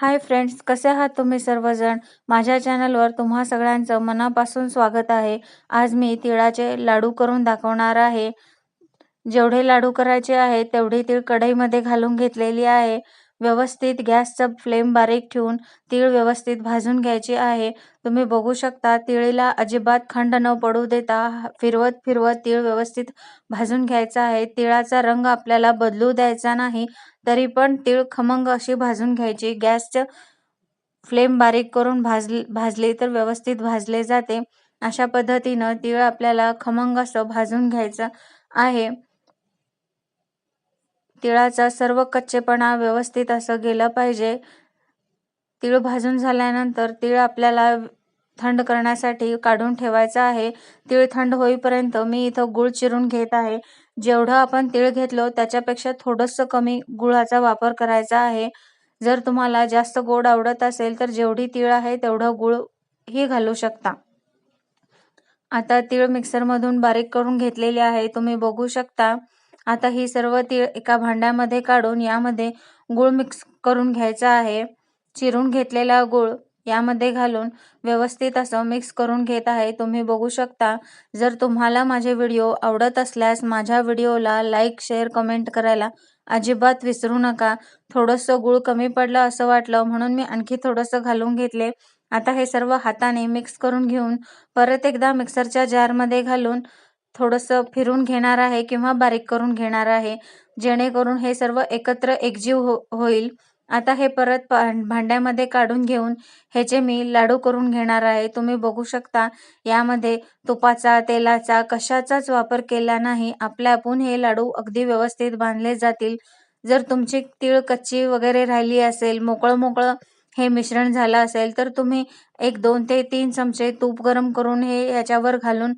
Hi friends कसे आहात तुम्ही सर्वजण? माझ्या चॅनलवर तुम्हा सगळ्यांचं मनापासून स्वागत आहे. आज मी तिळाचे लाडू करून दाखवणार आहे. जेवढे लाडू करायचे आहे तेवढी तीळ कढईमध्ये घालून घेतलेली आहे. व्यवस्थित गॅसचा फ्लेम बारीक ठेवून तीळ व्यवस्थित भाजून घ्यायची आहे. तुम्ही बघू शकता तिळीला अजिबात खंड न पडू देता फिरवत फिरवत तीळ व्यवस्थित भाजून घ्यायचा आहे. तिळाचा रंग आपल्याला बदलू द्यायचा नाही तरी पण तीळ खमंग अशी भाजून घ्यायची. गॅसचं फ्लेम बारीक करून भाज भाजले तर व्यवस्थित भाजले जाते. अशा पद्धतीनं तीळ आपल्याला खमंग असं भाजून घ्यायचं आहे. तिळाचा सर्व कच्चेपणा व्यवस्थित असं गेलं पाहिजे. तीळ भाजून झाल्यानंतर तीळ आपल्याला थंड करण्यासाठी काढून ठेवायचं आहे. तीळ थंड होईपर्यंत मी इथं गुळ चिरून घेत आहे. जेवढं आपण तीळ घेतलो त्याच्यापेक्षा थोडंसं कमी गुळाचा वापर करायचा आहे. जर तुम्हाला जास्त गोड आवडत असेल तर जेवढी तीळ आहे तेवढं गुळ ही घालू शकता. आता तीळ मिक्सरमधून बारीक करून घेतलेली आहे. तुम्ही बघू शकता. आता ही सर्व तीळ एका भांड्यामध्ये काढून यामध्ये गुळ मिक्स करून घ्यायचा आहे. चिरून घेतलेला गुळ यामध्ये घालून व्यवस्थित असं मिक्स करून घेत आहे. तुम्ही बघू शकता जर तुम्हाला माझे व्हिडिओ आवडत असल्यास माझ्या व्हिडिओला लाईक शेअर कमेंट करायला अजिबात विसरू नका. थोडंसं गुळ कमी पडलं असं वाटलं म्हणून मी आणखी थोडंसं घालून घेतले. आता हे सर्व हाताने मिक्स करून घेऊन परत एकदा मिक्सरच्या जारमध्ये घालून थोडंसं फिरून घेणार आहे किंवा बारीक करून घेणार आहे. जेणेकरून हे सर्व एकत्र एकजीव हो होईल. आता हे परत भांड्यामध्ये काढून घेऊन ह्याचे मी लाडू करून घेणार आहे. तुम्ही बघू शकता यामध्ये तुपाचा तेलाचा कशाचाच वापर केला नाही. आपल्या आपण हे लाडू अगदी व्यवस्थित बांधले जातील. जर तुमची तीळ कच्ची वगैरे राहिली असेल मोकळं मोकळं हे मिश्रण झालं असेल तर तुम्ही एक दोन ते तीन चमचे तूप गरम करून हे याच्यावर घालून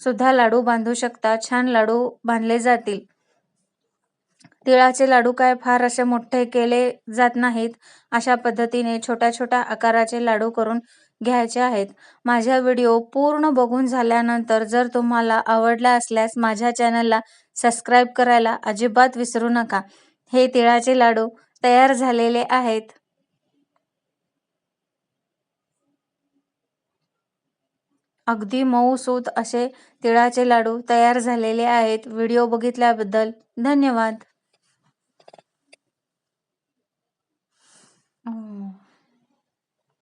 सुद्धा लाडू बांधू शकता. छान लाडू बांधले जातील. तिळाचे लाडू काय फार असे मोठे केले जात नाहीत. अशा पद्धतीने छोट्या छोट्या आकाराचे लाडू करून घ्यायचे आहेत. माझ्या व्हिडिओ पूर्ण बघून झाल्यानंतर जर तुम्हाला आवडला असल्यास माझ्या चॅनलला सबस्क्राईब करायला अजिबात विसरू नका. हे तिळाचे लाडू तयार झालेले आहेत. अगदी मऊसूत असे तिळाचे लाडू तयार झालेले आहेत. व्हिडिओ बघितल्याबद्दल धन्यवाद.